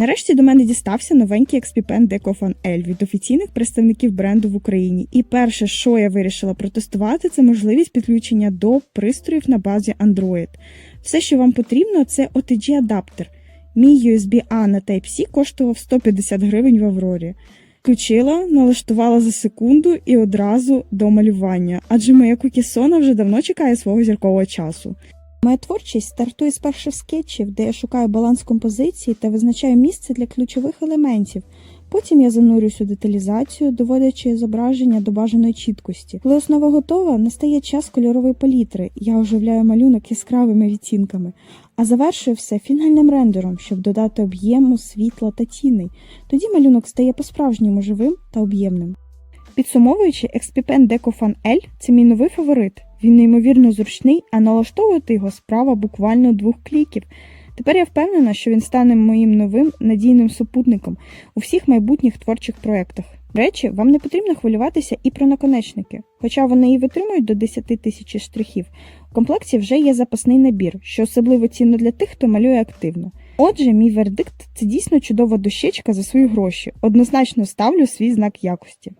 Нарешті до мене дістався новенький XP-Pen Decofan L від офіційних представників бренду в Україні. І перше, що я вирішила протестувати, це можливість підключення до пристроїв на базі Android. Все, що вам потрібно, це OTG-адаптер. Мій USB-A на Type-C коштував 150 гривень в Аврорі. Включила, налаштувала за секунду і одразу до малювання, адже моя кукісона вже давно чекає свого зіркового часу. Моя творчість стартує з перших скетчів, де я шукаю баланс композиції та визначаю місце для ключових елементів. Потім я занурююсь у деталізацію, доводячи зображення до бажаної чіткості. Коли основа готова, настає час кольорової палітри. Я оживляю малюнок яскравими відтінками, а завершую все фінальним рендером, щоб додати об'єму, світла та тіней. Тоді малюнок стає по-справжньому живим та об'ємним. Підсумовуючи, XP-Pen DecoFan L – це мій новий фаворит. Він неймовірно зручний, а налаштовувати його справа буквально двох кліків. Тепер я впевнена, що він стане моїм новим надійним супутником у всіх майбутніх творчих проєктах. До речі, вам не потрібно хвилюватися і про наконечники, хоча вони і витримують до 10 тисяч штрихів. У комплекті вже є запасний набір, що особливо цінно для тих, хто малює активно. Отже, мій вердикт це дійсно чудова дощечка за свої гроші. Однозначно ставлю свій знак якості.